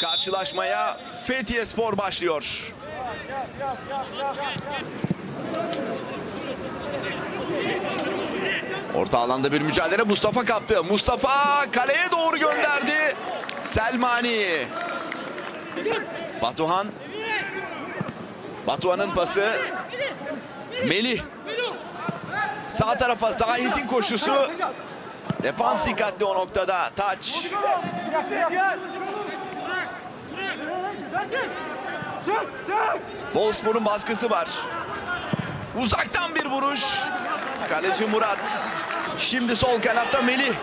Karşılaşmaya Fethiye Spor başlıyor. Orta alanda bir mücadele Mustafa kaptı. Mustafa kaleye doğru gönderdi. Selmani. Batuhan. Batuhan'ın pası. Melih. Sağ tarafa Zahit'in koşusu. Defans dikkatli o noktada. Taç. Boluspor'un baskısı var. Uzaktan bir vuruş. Kaleci Murat. Şimdi sol kanatta Melih.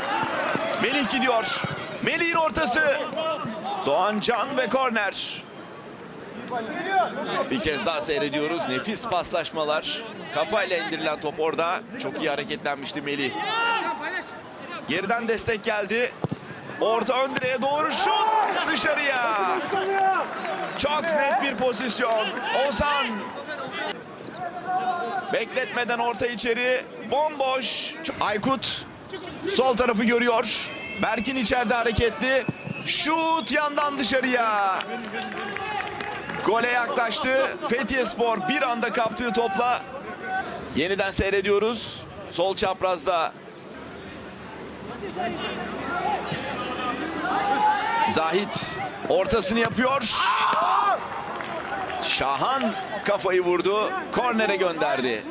Melih gidiyor. Melih'in ortası. Doğan Can ve korner. Bir kez daha seyrediyoruz. Nefis paslaşmalar. Kafayla indirilen top orada. Çok iyi hareketlenmişti Melih. Geriden destek geldi. Orta ön doğru şut dışarıya. Çok net bir pozisyon. Ozan. Bekletmeden orta içeri. Bomboş. Aykut sol tarafı görüyor. Berkin içeride hareketli. Şut yandan dışarıya. Gole yaklaştı. Fethiye Spor bir anda kaptığı topla. Yeniden seyrediyoruz. Sol çaprazda. Zahit ortasını yapıyor. Şahan kafayı vurdu. Kornere gönderdi.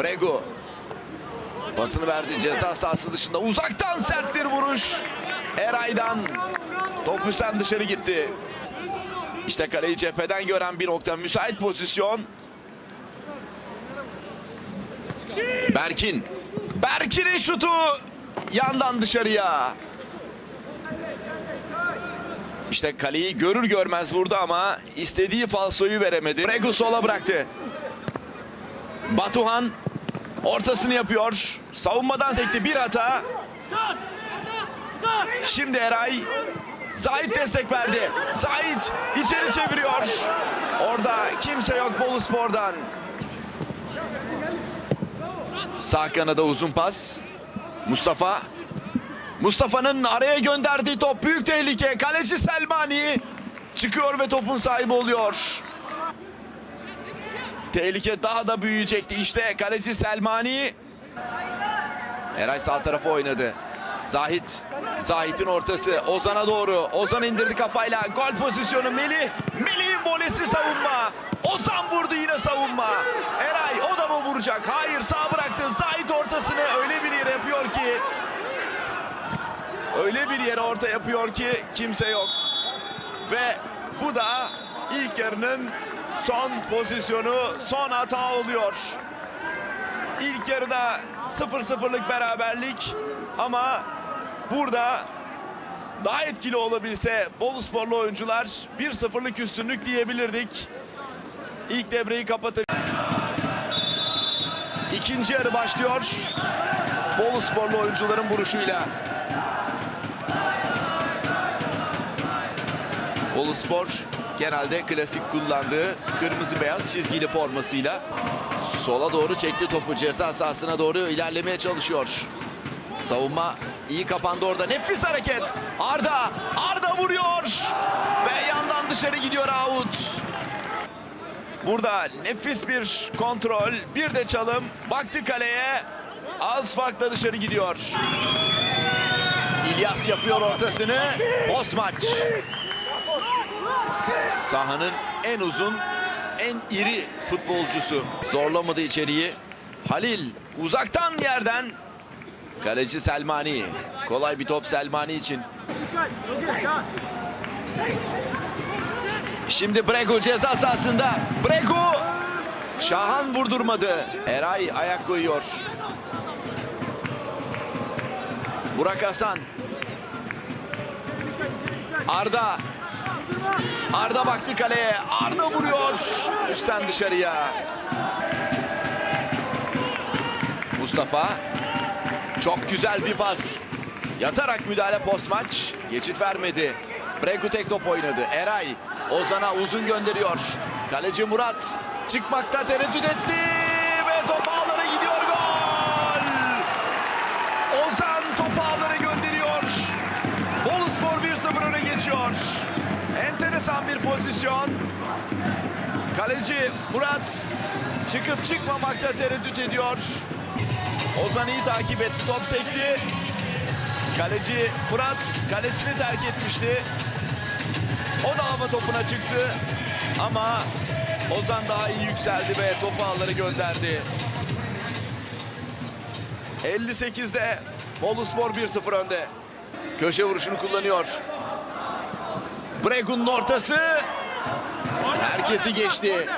Brego. Pasını verdi ceza sahası dışında. Uzaktan sert bir vuruş. Eray'dan. Top üstten dışarı gitti. İşte kaleyi cepheden gören bir nokta. Müsait pozisyon. Berkin. Berkin'in şutu yandan dışarıya. İşte kaleyi görür görmez vurdu ama istediği falsoyu veremedi. Bregu sola bıraktı. Batuhan ortasını yapıyor. Savunmadan sekti bir hata. Şimdi Eray Zahit destek verdi. Zahit içeri çeviriyor. Orada kimse yok Boluspor'dan. Sağ kanada uzun pas. Mustafa. Mustafa'nın araya gönderdiği top büyük tehlike. Kaleci Selmani çıkıyor ve topun sahibi oluyor. Tehlike daha da büyüyecekti. İşte kaleci Selmani. Eray sağ tarafa oynadı. Zahit. Zahit'in ortası Ozan'a doğru. Ozan indirdi kafayla. Gol pozisyonu Melih. Melih'in volesi savunma. Ozan vurdu yine savunma. Eray o da mı vuracak? Hayır sağ bıraktı. Zahit ortasını öyle bir yere yapıyor ki. Öyle bir yere orta yapıyor ki kimse yok. Ve bu da ilk yarının son pozisyonu, son hata oluyor. İlk yarıda 0-0'lık beraberlik ama burada daha etkili olabilse Bolusporlu oyuncular 1-0'lık üstünlük diyebilirdik. İlk devreyi kapatır. İkinci yarı başlıyor. Bolusporlu oyuncuların vuruşuyla. Boluspor genelde klasik kullandığı kırmızı beyaz çizgili formasıyla sola doğru çekti topu ceza sahasına doğru ilerlemeye çalışıyor. Savunma iyi kapandı orada. Nefis hareket. Arda. Arda vuruyor. Ve yandan dışarı gidiyor out. Burada nefis bir kontrol. Bir de çalım. Baktı kaleye. Az farkla dışarı gidiyor. İlyas yapıyor ortasını. Post maç. Sahanın en uzun, en iri futbolcusu. Zorlamadı içeriği. Halil uzaktan yerden. Kaleci Selmani. Kolay bir top Selmani için. Şimdi Brego ceza sahasında. Brego. Şahan vurdurmadı. Eray ayak koyuyor. Burak Hasan. Arda. Arda baktı kaleye. Arda vuruyor. Üstten dışarıya. Mustafa. Çok güzel bir pas. Yatarak müdahale post maç. Geçit vermedi. Bregu tek top oynadı. Eray Ozan'a uzun gönderiyor. Kaleci Murat çıkmakta tereddüt etti 1-0 öne geçiyor. Enteresan bir pozisyon. Kaleci Murat çıkıp çıkmamakta tereddüt ediyor. Ozan iyi takip etti. Top sekti. Kaleci Murat kalesini terk etmişti. O da hava topuna çıktı. Ama Ozan daha iyi yükseldi ve topu ağları gönderdi. 58'de Boluspor 1-0 önde. Köşe vuruşunu kullanıyor. Bregun'un ortası. Herkesi geçti.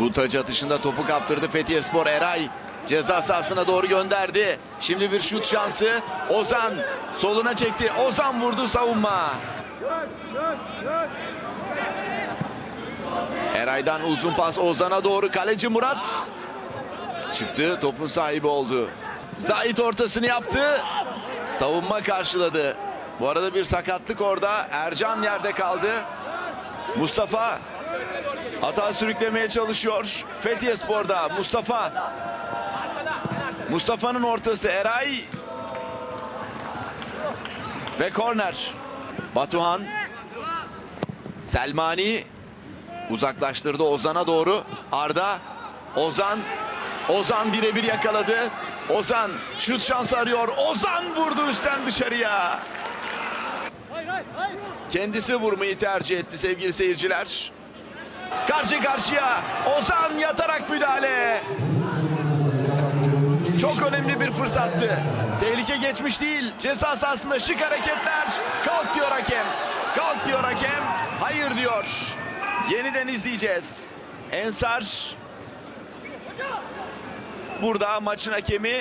Bu taç atışında topu kaptırdı Fethiye Spor Eray. Ceza sahasına doğru gönderdi. Şimdi bir şut şansı. Ozan soluna çekti. Ozan vurdu savunma. Eray'dan uzun pas Ozan'a doğru kaleci Murat. Çıktı topun sahibi oldu. Zahit ortasını yaptı. Savunma karşıladı. Bu arada bir sakatlık orada. Ercan yerde kaldı. Mustafa hata sürüklemeye çalışıyor. Fethiye Spor'da Mustafa. Mustafa'nın ortası Eray. Ve korner. Batuhan. Selmani uzaklaştırdı Ozan'a doğru. Arda. Ozan. Ozan birebir yakaladı. Ozan şut şansı arıyor. Ozan vurdu üstten dışarıya. Kendisi vurmayı tercih etti sevgili seyirciler. Karşı karşıya Ozan yatarak müdahale. Çok önemli bir fırsattı. Tehlike geçmiş değil. Ceza sahasında şık hareketler. Kalk diyor hakem. Kalk diyor hakem. Hayır diyor. Yeniden izleyeceğiz. Ensar burada maçın hakemi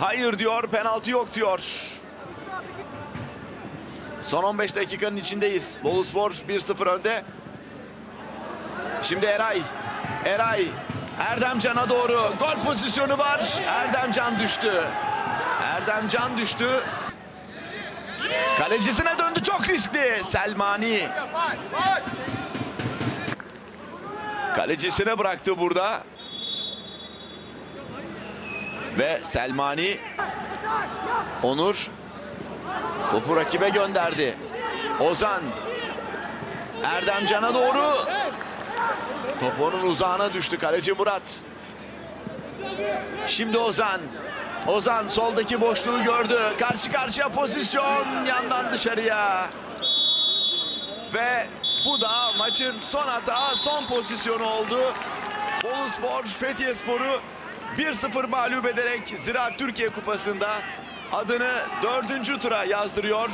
hayır diyor. Penaltı yok diyor. Son 15 dakikanın içindeyiz. Boluspor 1-0 önde. Şimdi Eray. Eray. Erdemcan'a doğru. Gol pozisyonu var. Erdemcan düştü. Erdemcan düştü. Kalecisine döndü çok riskli. Selmani. Kalecisine bıraktı burada. Ve Selmani Onur topu rakibe gönderdi. Ozan Erdemcan'a doğru Top onun uzağına düştü kaleci Murat. Şimdi Ozan. Ozan soldaki boşluğu gördü. Karşı karşıya pozisyon yandan dışarıya. Ve bu da maçın son hata, son pozisyonu oldu. Boluspor Fethiye Spor'u 1-0 mağlup ederek Ziraat Türkiye Kupası'nda adını dördüncü tura yazdırıyor.